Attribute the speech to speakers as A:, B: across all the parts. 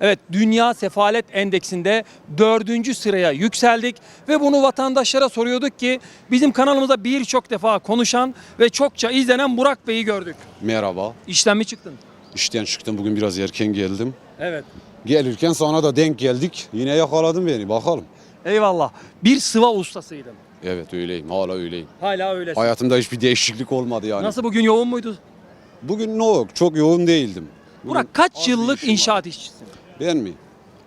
A: Evet Dünya Sefalet Endeksinde dördüncü sıraya yükseldik ve bunu vatandaşlara soruyorduk ki bizim kanalımızda birçok defa konuşan ve çokça izlenen Burak Bey'i gördük.
B: Merhaba.
A: İşten mi çıktın?
B: İşten çıktım bugün biraz erken geldim.
A: Evet.
B: Gelirken sana da denk geldik. Yine yakaladın beni bakalım.
A: Eyvallah. Bir sıva ustasıydın.
B: Evet öyleyim hala öyleyim.
A: Hala öylesin.
B: Hayatımda hiçbir değişiklik olmadı yani.
A: Nasıl bugün yoğun muydu?
B: Bugün ne yok çok yoğun değildim. Bugün
A: Burak kaç
B: az bir
A: yıllık
B: işim var.
A: inşaat işçisin?
B: Ben mi?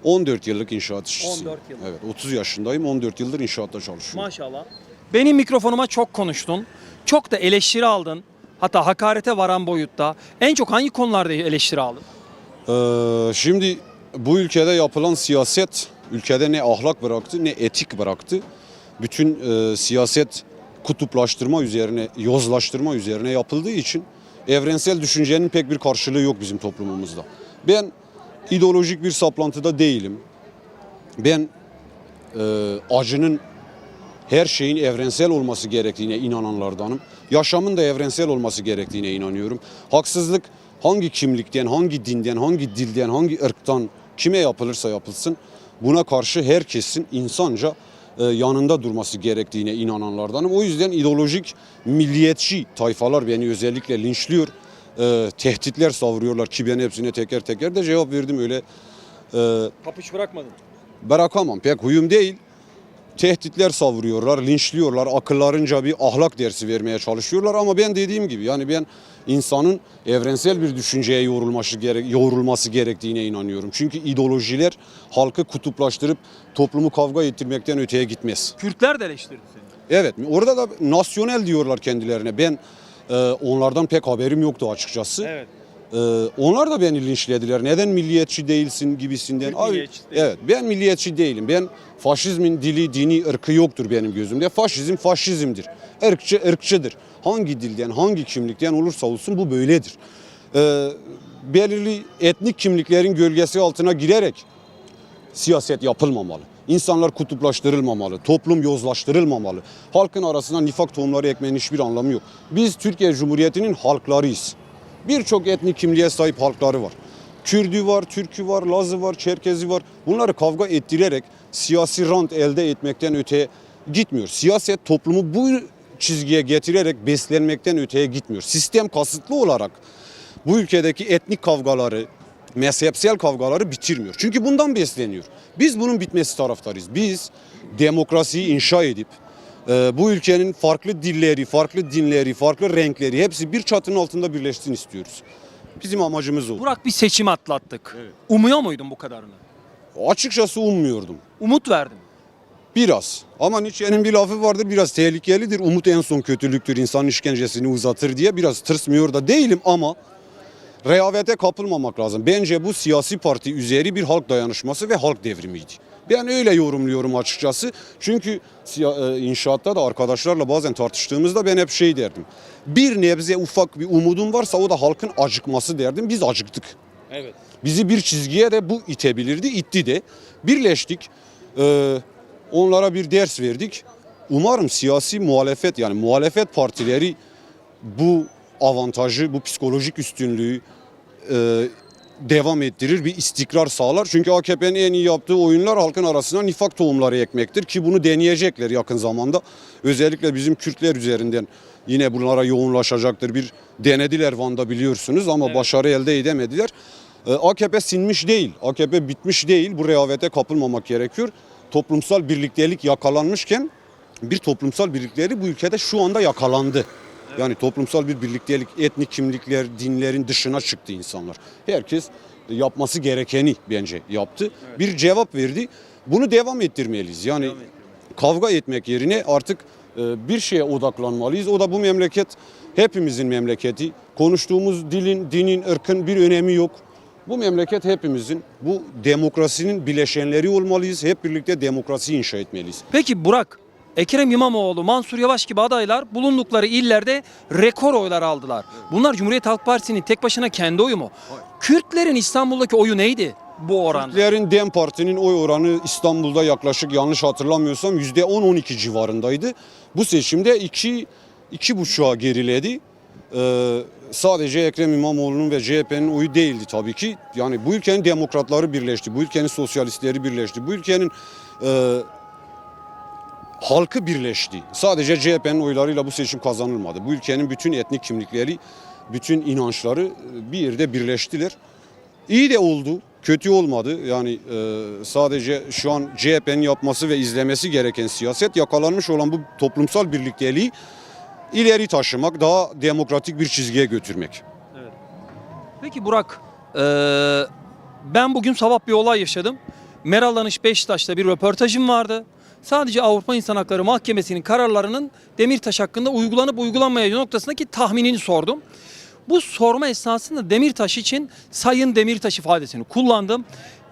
B: 14 yıllık inşaat işçisiyim.
A: 14 yıl.
B: Evet 30 yaşındayım 14 yıldır inşaatta çalışıyorum.
A: Maşallah. Benim mikrofonuma çok konuştun. Çok da eleştiri aldın. Hatta hakarete varan boyutta. En çok hangi konularda eleştiri aldın?
B: Ee, şimdi bu ülkede yapılan siyaset ülkede ne ahlak bıraktı ne etik bıraktı. Bütün e, siyaset kutuplaştırma üzerine, yozlaştırma üzerine yapıldığı için evrensel düşüncenin pek bir karşılığı yok bizim toplumumuzda. Ben ideolojik bir saplantıda değilim. Ben e, acının her şeyin evrensel olması gerektiğine inananlardanım. Yaşamın da evrensel olması gerektiğine inanıyorum. Haksızlık hangi kimlikten, hangi dinden, hangi dilden, hangi ırktan kime yapılırsa yapılsın buna karşı herkesin insanca e, yanında durması gerektiğine inananlardanım. O yüzden ideolojik milliyetçi tayfalar beni özellikle linçliyor. E, tehditler savuruyorlar ki ben hepsine teker teker de cevap verdim öyle. E,
A: Kapış bırakmadın.
B: bırakamam pek huyum değil. Tehditler savuruyorlar, linçliyorlar, akıllarınca bir ahlak dersi vermeye çalışıyorlar ama ben dediğim gibi yani ben insanın evrensel bir düşünceye yoğrulması, gerek, yoğrulması gerektiğine inanıyorum. Çünkü ideolojiler halkı kutuplaştırıp toplumu kavga ettirmekten öteye gitmez.
A: Kürtler de eleştirdi seni.
B: Evet orada da nasyonel diyorlar kendilerine. Ben e, onlardan pek haberim yoktu açıkçası.
A: Evet.
B: Ee, onlar da beni linçlediler. Neden milliyetçi değilsin gibisinden.
A: Türk değil.
B: evet ben milliyetçi değilim. Ben faşizmin dili, dini, ırkı yoktur benim gözümde. Faşizm faşizmdir. Irkçı ırkçıdır. Hangi dilden, hangi kimlikten olursa olsun bu böyledir. Ee, belirli etnik kimliklerin gölgesi altına girerek siyaset yapılmamalı. İnsanlar kutuplaştırılmamalı, toplum yozlaştırılmamalı. Halkın arasına nifak tohumları ekmenin hiçbir anlamı yok. Biz Türkiye Cumhuriyeti'nin halklarıyız. Birçok etnik kimliğe sahip halkları var. Kürdü var, Türkü var, Lazı var, Çerkezi var. Bunları kavga ettirerek siyasi rant elde etmekten öteye gitmiyor. Siyaset toplumu bu çizgiye getirerek beslenmekten öteye gitmiyor. Sistem kasıtlı olarak bu ülkedeki etnik kavgaları, mezhepsel kavgaları bitirmiyor. Çünkü bundan besleniyor. Biz bunun bitmesi taraftarıyız. Biz demokrasiyi inşa edip e, bu ülkenin farklı dilleri, farklı dinleri, farklı renkleri hepsi bir çatının altında birleşsin istiyoruz. Bizim amacımız o.
A: Burak bir seçim atlattık. Umuyor muydun bu kadarını?
B: Açıkçası ummuyordum.
A: Umut verdim.
B: Biraz. Ama Nietzsche'nin bir lafı vardır biraz tehlikelidir. Umut en son kötülüktür. İnsanın işkencesini uzatır diye biraz tırsmıyor da değilim ama rehavete kapılmamak lazım. Bence bu siyasi parti üzeri bir halk dayanışması ve halk devrimiydi. Ben öyle yorumluyorum açıkçası. Çünkü e, inşaatta da arkadaşlarla bazen tartıştığımızda ben hep şey derdim. Bir nebze ufak bir umudum varsa o da halkın acıkması derdim. Biz acıktık.
A: Evet.
B: Bizi bir çizgiye de bu itebilirdi, itti de. Birleştik, Ee, onlara bir ders verdik. Umarım siyasi muhalefet yani muhalefet partileri bu avantajı, bu psikolojik üstünlüğü e, devam ettirir, bir istikrar sağlar. Çünkü AKP'nin en iyi yaptığı oyunlar halkın arasına nifak tohumları ekmektir ki bunu deneyecekler yakın zamanda. Özellikle bizim Kürtler üzerinden yine bunlara yoğunlaşacaktır. Bir denediler Van'da biliyorsunuz ama
A: Evet.
B: başarı elde edemediler. Ee, AKP sinmiş değil, AKP bitmiş değil. Bu rehavete kapılmamak gerekiyor. Toplumsal birliktelik yakalanmışken bir toplumsal birlikleri bu ülkede şu anda yakalandı. Yani toplumsal bir birliktelik, etnik kimlikler, dinlerin dışına çıktı insanlar. Herkes yapması gerekeni bence yaptı. Bir cevap verdi. Bunu devam ettirmeliyiz. Yani kavga etmek yerine artık e, bir şeye odaklanmalıyız. O da bu memleket hepimizin memleketi. Konuştuğumuz dilin, dinin, ırkın bir önemi yok. Bu memleket hepimizin, bu demokrasinin bileşenleri olmalıyız. Hep birlikte demokrasi inşa etmeliyiz.
A: Peki Burak, Ekrem İmamoğlu, Mansur Yavaş gibi adaylar bulundukları illerde rekor oylar aldılar. Bunlar Cumhuriyet Halk Partisi'nin tek başına kendi oyu mu? Kürtlerin İstanbul'daki oyu neydi bu oranda?
B: Kürtlerin DEM Parti'nin oy oranı İstanbul'da yaklaşık yanlış hatırlamıyorsam %10-12 civarındaydı. Bu seçimde 2 iki buçuğa geriledi. e, sadece Ekrem İmamoğlu'nun ve CHP'nin oyu değildi tabii ki. Yani bu ülkenin demokratları birleşti, bu ülkenin sosyalistleri birleşti, bu ülkenin e, halkı birleşti. Sadece CHP'nin oylarıyla bu seçim kazanılmadı. Bu ülkenin bütün etnik kimlikleri, bütün inançları e, bir yerde birleştiler. İyi de oldu, kötü olmadı. Yani e, sadece şu an CHP'nin yapması ve izlemesi gereken siyaset yakalanmış olan bu toplumsal birlikteliği ileri taşımak, daha demokratik bir çizgiye götürmek.
A: Peki Burak, eee, ben bugün sabah bir olay yaşadım. Merallanış Beşiktaş'ta bir röportajım vardı. Sadece Avrupa İnsan Hakları Mahkemesi'nin kararlarının Demirtaş hakkında uygulanıp uygulanmayacağı noktasındaki tahminini sordum. Bu sorma esnasında Demirtaş için Sayın Demirtaş ifadesini kullandım.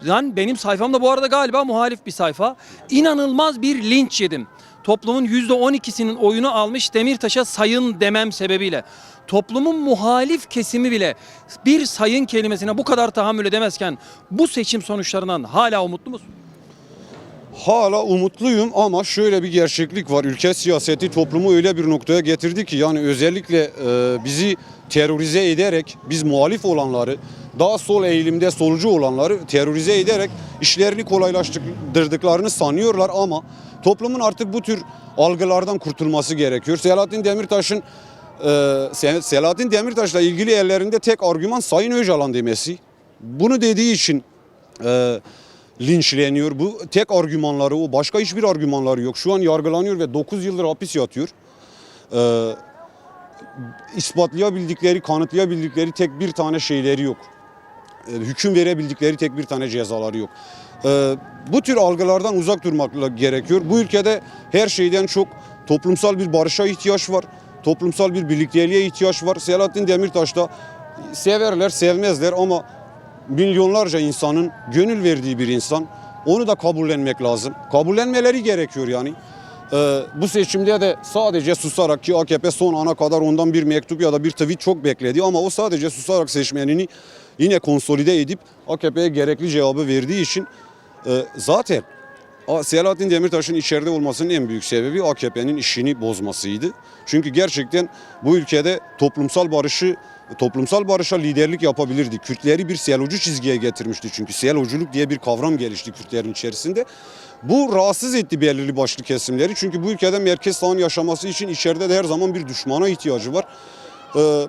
A: Yani benim sayfamda bu arada galiba muhalif bir sayfa. İnanılmaz bir linç yedim. Toplumun %12'sinin oyunu almış Demirtaş'a sayın demem sebebiyle. Toplumun muhalif kesimi bile bir sayın kelimesine bu kadar tahammül edemezken bu seçim sonuçlarından hala umutlu musun?
B: Hala umutluyum ama şöyle bir gerçeklik var. Ülke siyaseti toplumu öyle bir noktaya getirdi ki yani özellikle e, bizi terörize ederek biz muhalif olanları daha sol eğilimde solcu olanları terörize ederek işlerini kolaylaştırdıklarını sanıyorlar ama toplumun artık bu tür algılardan kurtulması gerekiyor. Selahattin Demirtaş'ın e, Se- Selahattin Demirtaş'la ilgili ellerinde tek argüman Sayın Öcalan demesi. Bunu dediği için e, linçleniyor. Bu tek argümanları o. Başka hiçbir argümanları yok. Şu an yargılanıyor ve 9 yıldır hapis yatıyor. Ee, ispatlayabildikleri, kanıtlayabildikleri tek bir tane şeyleri yok. Ee, hüküm verebildikleri tek bir tane cezaları yok. Ee, bu tür algılardan uzak durmak gerekiyor. Bu ülkede her şeyden çok toplumsal bir barışa ihtiyaç var. Toplumsal bir birlikteliğe ihtiyaç var. Selahattin Demirtaş da severler, sevmezler ama milyonlarca insanın gönül verdiği bir insan. Onu da kabullenmek lazım. Kabullenmeleri gerekiyor yani. Ee, bu seçimde de sadece susarak ki AKP son ana kadar ondan bir mektup ya da bir tweet çok bekledi ama o sadece susarak seçmenini yine konsolide edip AKP'ye gerekli cevabı verdiği için e, zaten Selahattin Demirtaş'ın içeride olmasının en büyük sebebi AKP'nin işini bozmasıydı. Çünkü gerçekten bu ülkede toplumsal barışı toplumsal barışa liderlik yapabilirdi. Kürtleri bir selocu çizgiye getirmişti çünkü seloculuk diye bir kavram gelişti Kürtlerin içerisinde. Bu rahatsız etti belirli başlı kesimleri. Çünkü bu ülkede merkez sağın yaşaması için içeride de her zaman bir düşmana ihtiyacı var. Ee,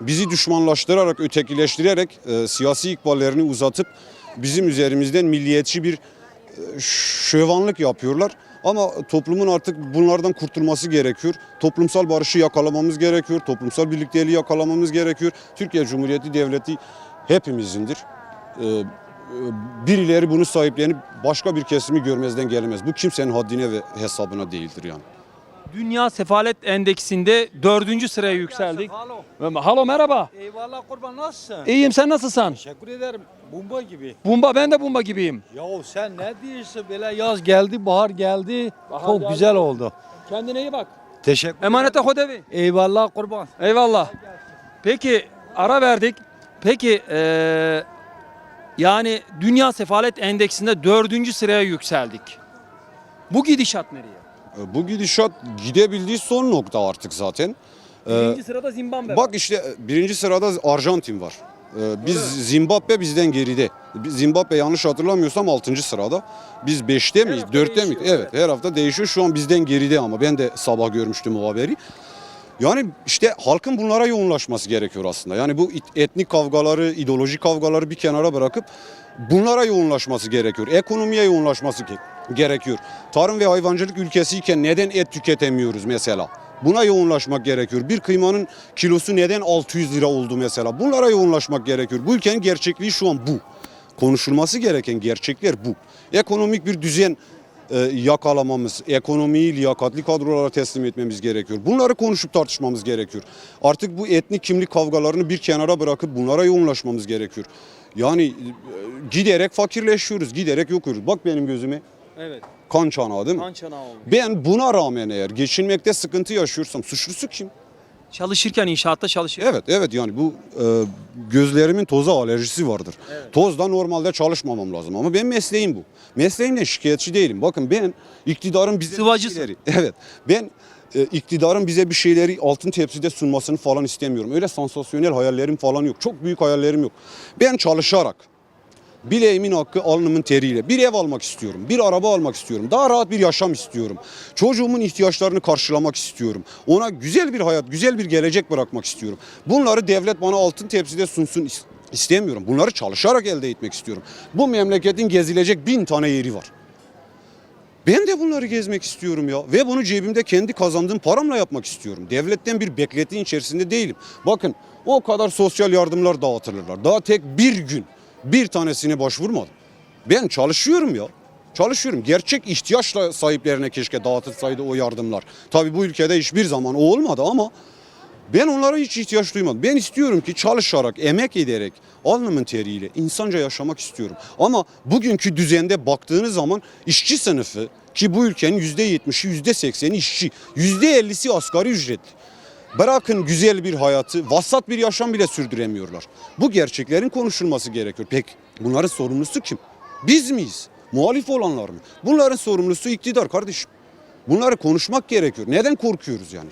B: bizi düşmanlaştırarak, ötekileştirerek e, siyasi ikballerini uzatıp bizim üzerimizden milliyetçi bir şövanlık yapıyorlar. Ama toplumun artık bunlardan kurtulması gerekiyor. Toplumsal barışı yakalamamız gerekiyor. Toplumsal birlikteliği yakalamamız gerekiyor. Türkiye Cumhuriyeti Devleti hepimizindir. Ee, e, birileri bunu sahiplenip başka bir kesimi görmezden gelemez. Bu kimsenin haddine ve hesabına değildir yani.
A: Dünya Sefalet Endeksinde dördüncü sıraya yükseldik.
C: Halo.
A: Halo merhaba.
C: Eyvallah kurban nasılsın?
A: İyiyim sen nasılsın?
C: Teşekkür ederim. Bomba gibi.
A: Bumba ben de Bumba gibiyim.
C: Yahu sen ne diyorsun böyle yaz geldi, bahar geldi.
A: Bahar
C: Çok
A: geldi.
C: güzel oldu.
A: Kendine iyi bak.
C: Teşekkür
A: Emanete hodevi.
C: Eyvallah kurban.
A: Eyvallah. Peki ara verdik. Peki eee, yani Dünya Sefalet Endeksinde dördüncü sıraya yükseldik. Bu gidişat nereye?
B: Ee, Bu gidişat gidebildiği son nokta artık zaten. Ee,
A: Birinci sırada Zimbabwe.
B: Bak işte e, birinci sırada Arjantin var. Ee, Biz Zimbabwe bizden geride. Biz- Zimbabwe yanlış hatırlamıyorsam 6. sırada. Biz 5'te miyiz?
A: hafta
B: 4'te miyiz?
A: değişiyor,
B: Evet, her hafta değişiyor. Şu an bizden geride ama ben de sabah görmüştüm o haberi. Yani işte halkın bunlara yoğunlaşması gerekiyor aslında. Yani bu it- etnik kavgaları, ideolojik kavgaları bir kenara bırakıp bunlara yoğunlaşması gerekiyor. Ekonomiye yoğunlaşması ge- gerekiyor. Tarım ve hayvancılık ülkesiyken neden et tüketemiyoruz mesela? Buna yoğunlaşmak gerekiyor. Bir kıymanın kilosu neden 600 lira oldu mesela? Bunlara yoğunlaşmak gerekiyor. Bu ülkenin gerçekliği şu an bu. Konuşulması gereken gerçekler bu. Ekonomik bir düzen e, yakalamamız, ekonomiyi liyakatli kadrolara teslim etmemiz gerekiyor. Bunları konuşup tartışmamız gerekiyor. Artık bu etnik kimlik kavgalarını bir kenara bırakıp bunlara yoğunlaşmamız gerekiyor. Yani e, giderek fakirleşiyoruz, giderek yokuyoruz. Bak benim gözüme
A: Evet.
B: kan çanağı değil mi?
A: Kan çanağı olmuş.
B: Ben buna rağmen eğer geçinmekte sıkıntı yaşıyorsam suçlusu kim?
A: Çalışırken inşaatta çalışıyor.
B: Evet evet yani bu e, gözlerimin toza alerjisi vardır. Tozda normalde çalışmamam lazım ama benim mesleğim bu. Mesleğimden şikayetçi değilim. Bakın ben iktidarın bize
A: Sıvacısın.
B: verdiği- Evet ben e, iktidarın bize bir şeyleri altın tepside sunmasını falan istemiyorum. Öyle sansasyonel hayallerim falan yok. Çok büyük hayallerim yok. Ben çalışarak bileğimin hakkı alnımın teriyle bir ev almak istiyorum. Bir araba almak istiyorum. Daha rahat bir yaşam istiyorum. Çocuğumun ihtiyaçlarını karşılamak istiyorum. Ona güzel bir hayat, güzel bir gelecek bırakmak istiyorum. Bunları devlet bana altın tepside sunsun is- istemiyorum. Bunları çalışarak elde etmek istiyorum. Bu memleketin gezilecek bin tane yeri var. Ben de bunları gezmek istiyorum ya. Ve bunu cebimde kendi kazandığım paramla yapmak istiyorum. Devletten bir beklentiğin içerisinde değilim. Bakın o kadar sosyal yardımlar dağıtılırlar. Daha tek bir gün bir tanesine başvurmadım. Ben çalışıyorum ya. Çalışıyorum. Gerçek ihtiyaçla sahiplerine keşke dağıtılsaydı o yardımlar. Tabii bu ülkede hiçbir zaman olmadı ama ben onlara hiç ihtiyaç duymadım. Ben istiyorum ki çalışarak, emek ederek, alnımın teriyle insanca yaşamak istiyorum. Ama bugünkü düzende baktığınız zaman işçi sınıfı ki bu ülkenin %70'i, %80'i işçi, %50'si asgari ücretli. Bırakın güzel bir hayatı, vasat bir yaşam bile sürdüremiyorlar. Bu gerçeklerin konuşulması gerekiyor. Peki bunların sorumlusu kim? Biz miyiz? Muhalif olanlar mı? Bunların sorumlusu iktidar kardeşim. Bunları konuşmak gerekiyor. Neden korkuyoruz yani?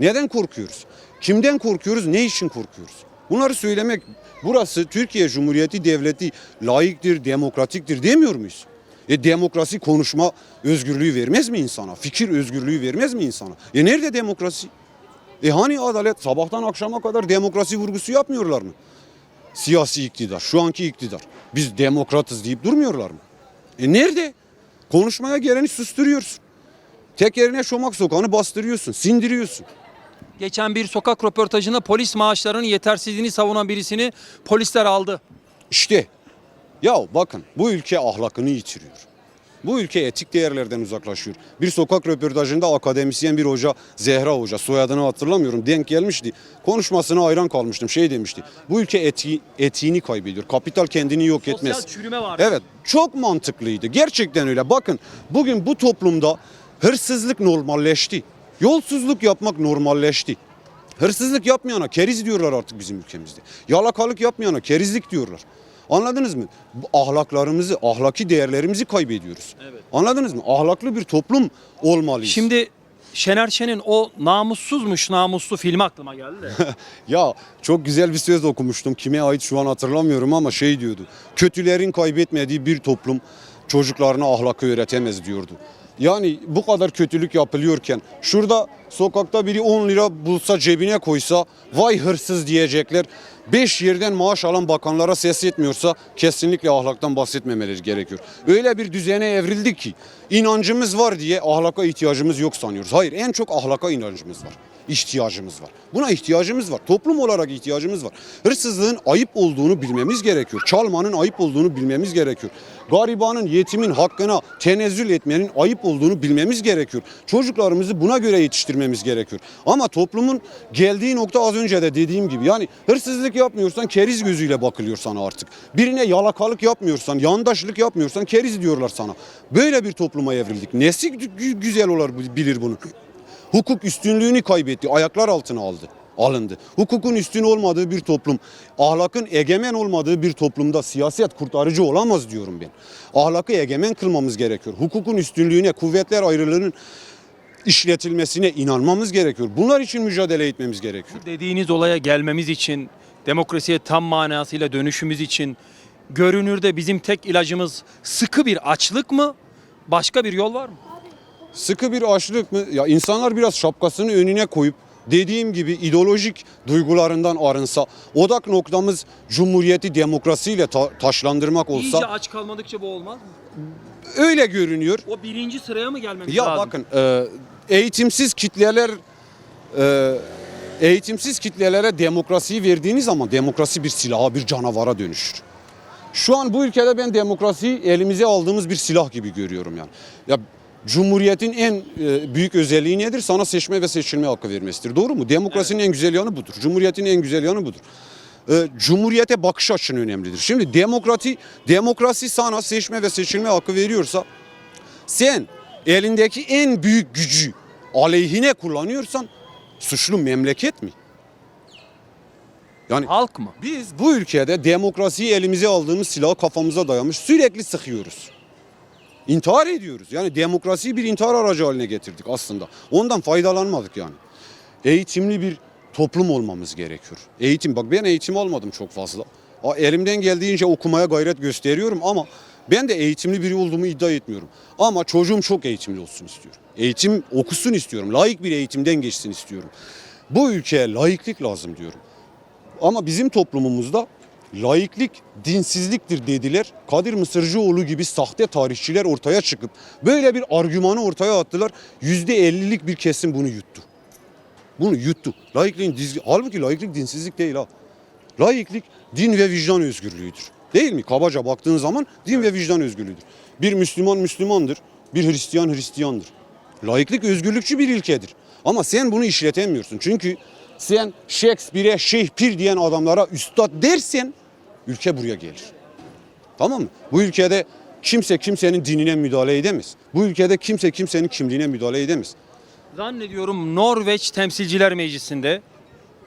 B: Neden korkuyoruz? Kimden korkuyoruz? Ne için korkuyoruz? Bunları söylemek, burası Türkiye Cumhuriyeti Devleti layıktır, demokratiktir demiyor muyuz? E demokrasi konuşma özgürlüğü vermez mi insana? Fikir özgürlüğü vermez mi insana? E nerede demokrasi? E hani adalet sabahtan akşama kadar demokrasi vurgusu yapmıyorlar mı? Siyasi iktidar, şu anki iktidar. Biz demokratız deyip durmuyorlar mı? E nerede? Konuşmaya geleni susturuyorsun. Tekerine çomak sokağını bastırıyorsun, sindiriyorsun.
A: Geçen bir sokak röportajında polis maaşlarının yetersizliğini savunan birisini polisler aldı.
B: İşte ya bakın bu ülke ahlakını yitiriyor. Bu ülke etik değerlerden uzaklaşıyor. Bir sokak röportajında akademisyen bir hoca, Zehra Hoca, soyadını hatırlamıyorum, denk gelmişti. Konuşmasına hayran kalmıştım, şey demişti. Bu ülke eti, etiğini kaybediyor. Kapital kendini yok etmez.
A: Sosyal çürüme var.
B: Evet çok mantıklıydı. Gerçekten öyle. Bakın bugün bu toplumda hırsızlık normalleşti. Yolsuzluk yapmak normalleşti. Hırsızlık yapmayana keriz diyorlar artık bizim ülkemizde. Yalakalık yapmayana kerizlik diyorlar. Anladınız mı? Bu ahlaklarımızı, ahlaki değerlerimizi kaybediyoruz.
A: Evet.
B: Anladınız mı? Ahlaklı bir toplum olmalıyız.
A: Şimdi Şener Şen'in o namussuzmuş namuslu filmi aklıma geldi de.
B: Ya çok güzel bir söz okumuştum. Kime ait şu an hatırlamıyorum ama şey diyordu. Kötülerin kaybetmediği bir toplum çocuklarına ahlakı öğretemez diyordu. Yani bu kadar kötülük yapılıyorken şurada sokakta biri 10 lira bulsa cebine koysa vay hırsız diyecekler. 5 yerden maaş alan bakanlara ses etmiyorsa kesinlikle ahlaktan bahsetmemeleri gerekiyor. Öyle bir düzene evrildi ki inancımız var diye ahlaka ihtiyacımız yok sanıyoruz. Hayır en çok ahlaka inancımız var. İhtiyacımız var. Buna ihtiyacımız var. Toplum olarak ihtiyacımız var. Hırsızlığın ayıp olduğunu bilmemiz gerekiyor. Çalmanın ayıp olduğunu bilmemiz gerekiyor. Garibanın, yetimin hakkına tenezzül etmenin ayıp olduğunu bilmemiz gerekiyor. Çocuklarımızı buna göre yetiştirmemiz gerekiyor. Ama toplumun geldiği nokta az önce de dediğim gibi yani hırsızlık yapmıyorsan keriz gözüyle bakılıyor sana artık. Birine yalakalık yapmıyorsan, yandaşlık yapmıyorsan keriz diyorlar sana. Böyle bir topluma evrildik. Nesi gü- güzel olur bilir bunu. Hukuk üstünlüğünü kaybetti, ayaklar altına aldı, alındı. Hukukun üstün olmadığı bir toplum, ahlakın egemen olmadığı bir toplumda siyaset kurtarıcı olamaz diyorum ben. Ahlakı egemen kılmamız gerekiyor. Hukukun üstünlüğüne, kuvvetler ayrılığının işletilmesine inanmamız gerekiyor. Bunlar için mücadele etmemiz gerekiyor.
A: Dediğiniz olaya gelmemiz için, demokrasiye tam manasıyla dönüşümüz için görünürde bizim tek ilacımız sıkı bir açlık mı? Başka bir yol var mı?
B: Sıkı bir açlık mı? Ya insanlar biraz şapkasını önüne koyup dediğim gibi ideolojik duygularından arınsa, odak noktamız cumhuriyeti demokrasiyle ta- taşlandırmak olsa
A: İyice aç kalmadıkça bu olmaz mı?
B: öyle görünüyor.
A: O birinci sıraya mı gelmemiz
B: Ya
A: lazım?
B: bakın e, eğitimsiz kitleler e, eğitimsiz kitlelere demokrasiyi verdiğiniz zaman demokrasi bir silaha, bir canavara dönüşür. Şu an bu ülkede ben demokrasiyi elimize aldığımız bir silah gibi görüyorum yani. Ya Cumhuriyetin en e, büyük özelliği nedir? Sana seçme ve seçilme hakkı vermesidir. Doğru mu? Demokrasinin en güzel yanı budur. Cumhuriyetin en güzel yanı budur. E, Cumhuriyete bakış açın önemlidir. Şimdi demokrati demokrasi sana seçme ve seçilme hakkı veriyorsa sen elindeki en büyük gücü aleyhine kullanıyorsan suçlu memleket mi? Yani
A: Halk mı?
B: biz bu ülkede demokrasiyi elimize aldığımız silahı kafamıza dayamış sürekli sıkıyoruz. İntihar ediyoruz. Yani demokrasiyi bir intihar aracı haline getirdik aslında. Ondan faydalanmadık yani. Eğitimli bir toplum olmamız gerekiyor. Eğitim bak ben eğitim almadım çok fazla. Elimden geldiğince okumaya gayret gösteriyorum ama ben de eğitimli biri olduğumu iddia etmiyorum. Ama çocuğum çok eğitimli olsun istiyorum. Eğitim okusun istiyorum. Layık bir eğitimden geçsin istiyorum. Bu ülkeye layıklık lazım diyorum. Ama bizim toplumumuzda laiklik dinsizliktir dediler. Kadir Mısırcıoğlu gibi sahte tarihçiler ortaya çıkıp böyle bir argümanı ortaya attılar. %50'lik bir kesim bunu yuttu. Bunu yuttu. Laikliğin dizgi... Halbuki laiklik dinsizlik değil ha. Laiklik din ve vicdan özgürlüğüdür. Değil mi? Kabaca baktığın zaman din ve vicdan özgürlüğüdür. Bir Müslüman Müslümandır. Bir Hristiyan Hristiyandır. Laiklik özgürlükçü bir ilkedir. Ama sen bunu işletemiyorsun. Çünkü sen Shakespeare'e şeyh pir diyen adamlara üstad dersen ülke buraya gelir. Tamam mı? Bu ülkede kimse kimsenin dinine müdahale edemez. Bu ülkede kimse kimsenin kimliğine müdahale edemez.
A: Zannediyorum Norveç Temsilciler Meclisi'nde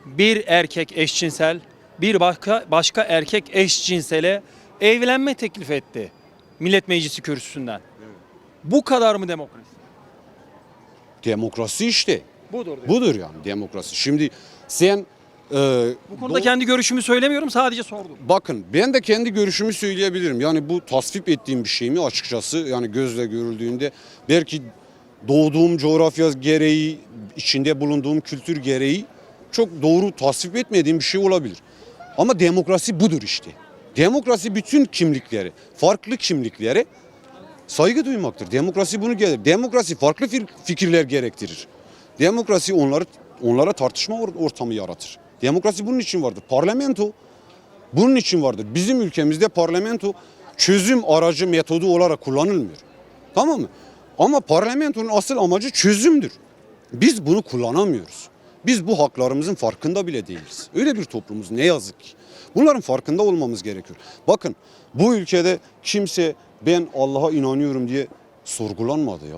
A: bir erkek eşcinsel bir başka başka erkek eşcinsele evlenme teklif etti. Millet Meclisi kürsüsünden. Bu kadar mı demokrasi?
B: Demokrasi işte.
A: Budur.
B: Budur yani demokrasi. Şimdi sen e,
A: Bu konuda kendi görüşümü söylemiyorum sadece sordum.
B: Bakın ben de kendi görüşümü söyleyebilirim. Yani bu tasvip ettiğim bir şey mi açıkçası yani gözle görüldüğünde belki doğduğum coğrafya gereği, içinde bulunduğum kültür gereği çok doğru tasvip etmediğim bir şey olabilir. Ama demokrasi budur işte. Demokrasi bütün kimlikleri, farklı kimliklere saygı duymaktır. Demokrasi bunu gelir. Demokrasi farklı fikirler gerektirir. Demokrasi onları onlara tartışma or- ortamı yaratır. Demokrasi bunun için vardır. Parlamento bunun için vardır. Bizim ülkemizde parlamento çözüm aracı metodu olarak kullanılmıyor. Tamam mı? Ama parlamentonun asıl amacı çözümdür. Biz bunu kullanamıyoruz. Biz bu haklarımızın farkında bile değiliz. Öyle bir toplumuz ne yazık ki. Bunların farkında olmamız gerekiyor. Bakın bu ülkede kimse ben Allah'a inanıyorum diye sorgulanmadı ya.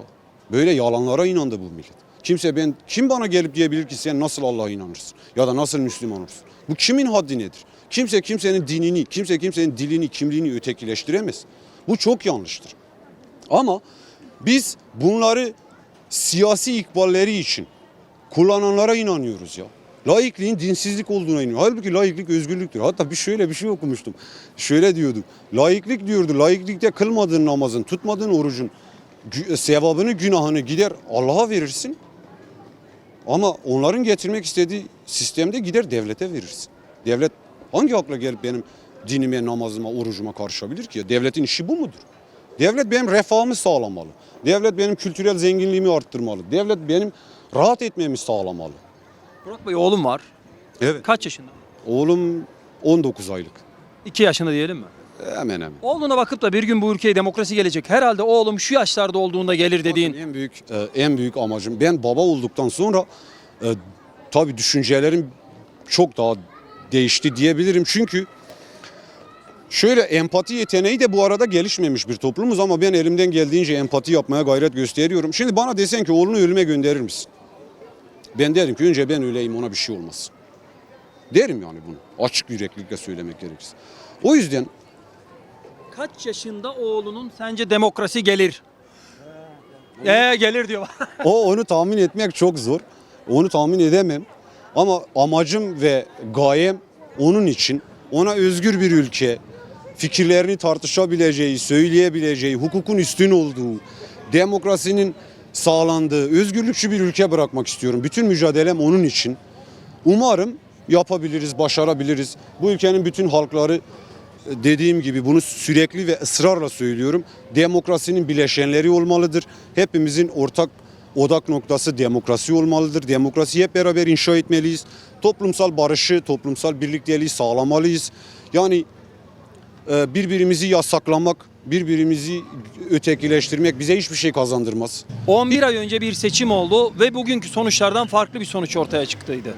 B: Böyle yalanlara inandı bu millet. Kimse ben kim bana gelip diyebilir ki sen nasıl Allah'a inanırsın ya da nasıl Müslüman olursun? Bu kimin haddi nedir? Kimse kimsenin dinini, kimse kimsenin dilini, kimliğini ötekileştiremez. Bu çok yanlıştır. Ama biz bunları siyasi ikballeri için kullananlara inanıyoruz ya. Laikliğin dinsizlik olduğuna inanıyor. Halbuki laiklik özgürlüktür. Hatta bir şöyle bir şey okumuştum. Şöyle diyordu. Laiklik diyordu. Laiklikte kılmadığın namazın, tutmadığın orucun sevabını, günahını gider Allah'a verirsin. Ama onların getirmek istediği sistemde gider devlete verirsin. Devlet hangi hakla gelip benim dinime, namazıma, orucuma karışabilir ki? Devletin işi bu mudur? Devlet benim refahımı sağlamalı. Devlet benim kültürel zenginliğimi arttırmalı. Devlet benim rahat etmemi sağlamalı.
A: Burak Bey oğlum var.
B: Evet.
A: Kaç yaşında?
B: Oğlum 19 aylık.
A: 2 yaşında diyelim mi?
B: Hemen hemen.
A: Oğluna bakıp da bir gün bu ülkeye demokrasi gelecek. Herhalde oğlum şu yaşlarda olduğunda gelir dediğin.
B: Bakın en büyük e, en büyük amacım ben baba olduktan sonra e, tabii düşüncelerim çok daha değişti diyebilirim. Çünkü şöyle empati yeteneği de bu arada gelişmemiş bir toplumuz ama ben elimden geldiğince empati yapmaya gayret gösteriyorum. Şimdi bana desen ki oğlunu ölüme gönderir misin? Ben derim ki önce ben öleyim ona bir şey olmasın. Derim yani bunu. Açık yüreklilikle söylemek gerekirse. O yüzden
A: Kaç yaşında oğlunun sence demokrasi gelir? Ee gelir diyor.
B: O onu tahmin etmek çok zor. Onu tahmin edemem. Ama amacım ve gayem onun için ona özgür bir ülke, fikirlerini tartışabileceği, söyleyebileceği, hukukun üstün olduğu, demokrasinin sağlandığı, özgürlükçü bir ülke bırakmak istiyorum. Bütün mücadelem onun için. Umarım yapabiliriz, başarabiliriz. Bu ülkenin bütün halkları dediğim gibi bunu sürekli ve ısrarla söylüyorum. Demokrasinin bileşenleri olmalıdır. Hepimizin ortak odak noktası demokrasi olmalıdır. Demokrasiyi hep beraber inşa etmeliyiz. Toplumsal barışı, toplumsal birlikteliği sağlamalıyız. Yani e, birbirimizi yasaklamak, birbirimizi ötekileştirmek bize hiçbir şey kazandırmaz.
A: 11 ay önce bir seçim oldu ve bugünkü sonuçlardan farklı bir sonuç ortaya çıktıydı.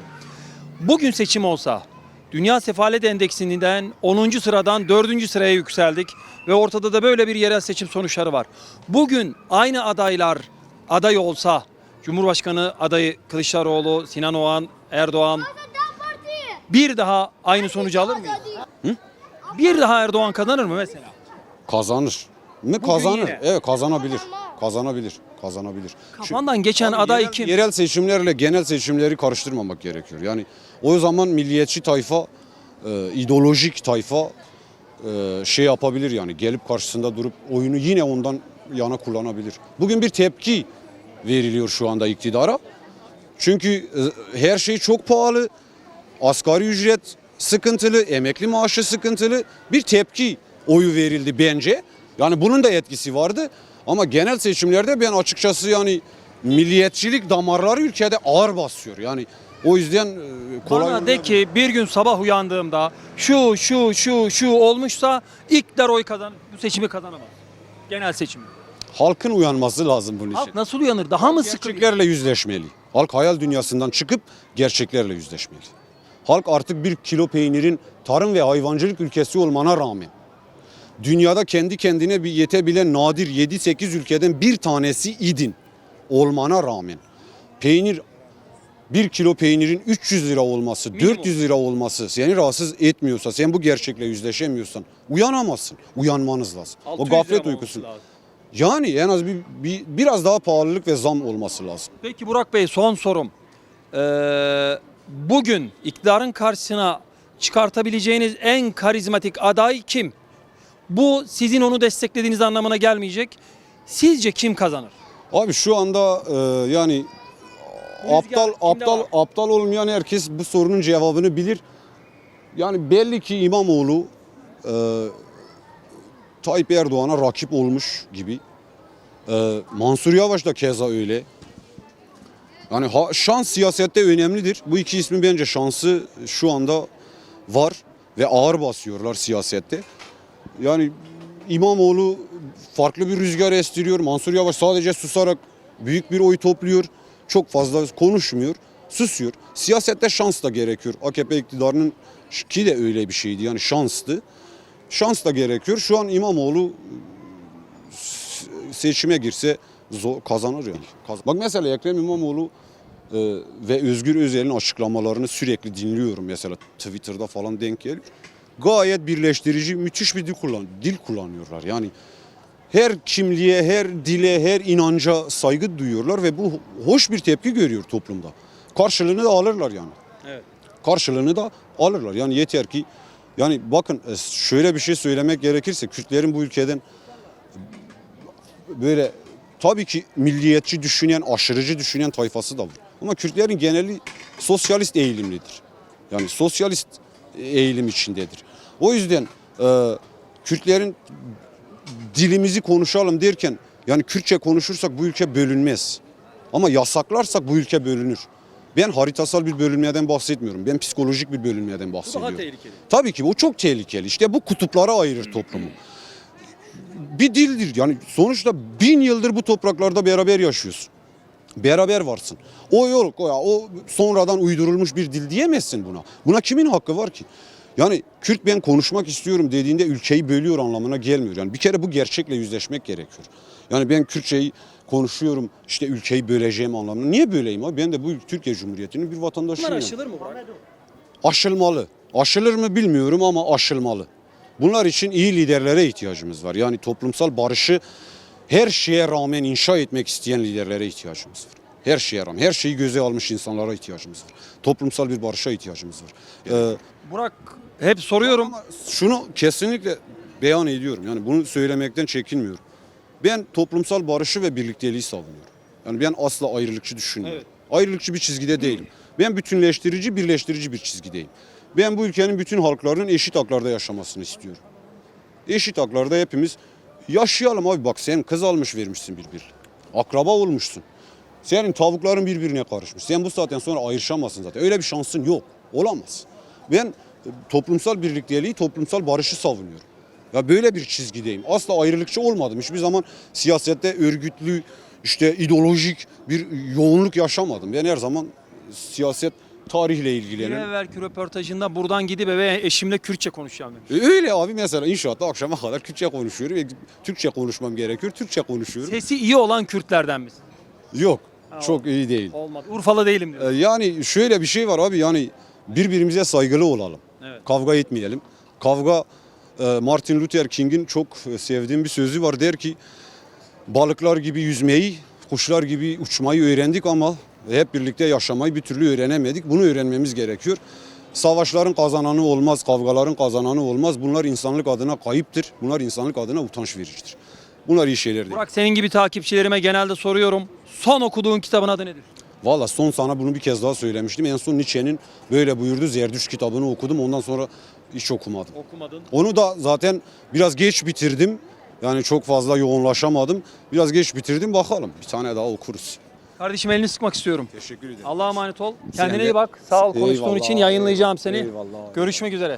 A: Bugün seçim olsa Dünya Sefalet Endeks'inden 10. sıradan 4. sıraya yükseldik ve ortada da böyle bir yerel seçim sonuçları var. Bugün aynı adaylar aday olsa Cumhurbaşkanı adayı Kılıçdaroğlu, Sinan Oğan, Erdoğan bir daha aynı sonucu alır mıyız? Bir daha Erdoğan kazanır mı mesela?
B: Kazanır. mi kazanır?
A: yine.
B: Evet kazanabilir. Kazanabilir. Kazanabilir.
A: Kafandan geçen
B: Abi
A: aday
B: yerel,
A: kim?
B: Yerel seçimlerle genel seçimleri karıştırmamak gerekiyor. Yani o zaman milliyetçi tayfa, e, ideolojik tayfa e, şey yapabilir yani gelip karşısında durup oyunu yine ondan yana kullanabilir. Bugün bir tepki veriliyor şu anda iktidara. Çünkü e, her şey çok pahalı. Asgari ücret sıkıntılı, emekli maaşı sıkıntılı. Bir tepki oyu verildi bence. Yani bunun da etkisi vardı. Ama genel seçimlerde ben açıkçası yani milliyetçilik damarları ülkede ağır basıyor. Yani o yüzden e, kolay
A: Bana de ki bir gün sabah uyandığımda şu şu şu şu olmuşsa iktidar oy kazan bu seçimi kazanamaz. Genel seçimi.
B: halkın uyanması lazım bunun için.
A: Halk nasıl uyanır? Daha mı sıkı?
B: Gerçeklerle yüzleşmeli. Halk hayal dünyasından çıkıp gerçeklerle yüzleşmeli. Halk artık bir kilo peynirin tarım ve hayvancılık ülkesi olmana rağmen dünyada kendi kendine bir yetebilen nadir 7-8 ülkeden bir tanesi idin olmana rağmen peynir bir kilo peynirin 300 lira olması,
A: Minimum.
B: 400 lira olması seni rahatsız etmiyorsa, sen bu gerçekle yüzleşemiyorsan uyanamazsın. Uyanmanız lazım. O
A: 600 lira
B: gaflet uykusu.
A: lazım?
B: Yani en az bir, bir biraz daha pahalılık ve zam olması lazım.
A: Peki Burak Bey son sorum. Ee, bugün iktidarın karşısına çıkartabileceğiniz en karizmatik aday kim? Bu sizin onu desteklediğiniz anlamına gelmeyecek. Sizce kim kazanır?
B: Abi şu anda e, yani aptal
A: rüzgar kimde
B: aptal
A: var?
B: aptal olmayan herkes bu sorunun cevabını bilir. Yani belli ki İmamoğlu e, Tayyip Erdoğan'a rakip olmuş gibi. E, Mansur Yavaş da keza öyle. Yani ha- şans siyasette önemlidir. Bu iki ismin bence şansı şu anda var ve ağır basıyorlar siyasette. Yani İmamoğlu farklı bir rüzgar estiriyor. Mansur Yavaş sadece susarak büyük bir oy topluyor. Çok fazla konuşmuyor. Susuyor. Siyasette şans da gerekiyor. AKP iktidarının ki de öyle bir şeydi. Yani şanstı. Şans da gerekiyor. Şu an İmamoğlu seçime girse zor, kazanır yani. Bak mesela Ekrem İmamoğlu e, ve Özgür Özel'in açıklamalarını sürekli dinliyorum mesela Twitter'da falan denk geliyor. Gayet birleştirici, müthiş bir dil kullan dil kullanıyorlar. Yani her kimliğe, her dile, her inanca saygı duyuyorlar ve bu hoş bir tepki görüyor toplumda. Karşılığını da alırlar yani.
A: Evet.
B: Karşılığını da alırlar. Yani yeter ki yani bakın e, şöyle bir şey söylemek gerekirse Kürtlerin bu ülkeden böyle tabii ki milliyetçi düşünen, aşırıcı düşünen tayfası da var. Ama Kürtlerin geneli sosyalist eğilimlidir. Yani sosyalist eğilim içindedir. O yüzden e, Kürtlerin dilimizi konuşalım derken yani Kürtçe konuşursak bu ülke bölünmez. Ama yasaklarsak bu ülke bölünür. Ben haritasal bir bölünmeden bahsetmiyorum. Ben psikolojik bir bölünmeden bahsediyorum.
A: tehlikeli.
B: Tabii ki bu çok tehlikeli. İşte bu kutuplara ayırır toplumu. Bir dildir. Yani sonuçta bin yıldır bu topraklarda beraber yaşıyorsun. Beraber varsın. O yok, o, ya, o sonradan uydurulmuş bir dil diyemezsin buna. Buna kimin hakkı var ki? Yani Kürt ben konuşmak istiyorum dediğinde ülkeyi bölüyor anlamına gelmiyor. Yani bir kere bu gerçekle yüzleşmek gerekiyor. Yani ben Kürtçeyi konuşuyorum işte ülkeyi böleceğim anlamına. Niye böleyim abi? Ben de bu Türkiye Cumhuriyeti'nin bir vatandaşıyım.
A: Bunlar
B: yani
A: aşılır mı Burak?
B: aşılmalı. Aşılır mı bilmiyorum ama aşılmalı. Bunlar için iyi liderlere ihtiyacımız var. Yani toplumsal barışı her şeye rağmen inşa etmek isteyen liderlere ihtiyacımız var. Her şeye rağmen, her şeyi göze almış insanlara ihtiyacımız var. Toplumsal bir barışa ihtiyacımız var. Ee,
A: Burak hep soruyorum.
B: şunu kesinlikle beyan ediyorum. Yani bunu söylemekten çekinmiyorum. Ben toplumsal barışı ve birlikteliği savunuyorum. Yani ben asla ayrılıkçı düşünmüyorum. Ayrılıkçı bir çizgide değilim. Ben bütünleştirici, birleştirici bir çizgideyim. Ben bu ülkenin bütün halklarının eşit haklarda yaşamasını istiyorum. Eşit haklarda hepimiz yaşayalım abi bak sen kız almış vermişsin birbirine. Akraba olmuşsun. Senin tavukların birbirine karışmış. Sen bu saatten sonra ayrışamazsın zaten. Öyle bir şansın yok. Olamaz. Ben toplumsal birlikteliği, toplumsal barışı savunuyorum. Ya böyle bir çizgideyim. Asla ayrılıkçı olmadım. Hiçbir zaman siyasette örgütlü, işte ideolojik bir yoğunluk yaşamadım. Ben her zaman siyaset tarihle
A: Bir
B: ilgilenirim.
A: evvelki röportajında buradan gidip eve eşimle Kürtçe konuşacağım demiş.
B: E Öyle abi mesela inşaatta akşama kadar Kürtçe konuşuyorum. ve Türkçe konuşmam gerekiyor. Türkçe konuşuyorum.
A: Sesi iyi olan Kürtlerden misin?
B: Yok.
A: Ha,
B: Çok iyi değil.
A: Olmadı. Urfalı değilim diyor.
B: Ee, Yani şöyle bir şey var abi yani birbirimize saygılı olalım.
A: Evet.
B: Kavga etmeyelim. Kavga e, Martin Luther King'in çok e, sevdiğim bir sözü var. Der ki balıklar gibi yüzmeyi, kuşlar gibi uçmayı öğrendik ama hep birlikte yaşamayı bir türlü öğrenemedik. Bunu öğrenmemiz gerekiyor. Savaşların kazananı olmaz, kavgaların kazananı olmaz. Bunlar insanlık adına kayıptır. Bunlar insanlık adına utanç vericidir. Bunlar iyi şeyler değil.
A: Burak senin gibi takipçilerime genelde soruyorum. Son okuduğun kitabın adı nedir?
B: Valla son sana bunu bir kez daha söylemiştim. En son Nietzsche'nin böyle buyurdu Zerdüş kitabını okudum. Ondan sonra hiç okumadım.
A: Okumadın.
B: Onu da zaten biraz geç bitirdim. Yani çok fazla yoğunlaşamadım. Biraz geç bitirdim bakalım. Bir tane daha okuruz.
A: Kardeşim elini sıkmak istiyorum.
B: Teşekkür ederim.
A: Allah'a emanet ol. Kendine iyi bak. Sağ ol konuştuğun için yayınlayacağım seni.
B: eyvallah.
A: Görüşmek üzere.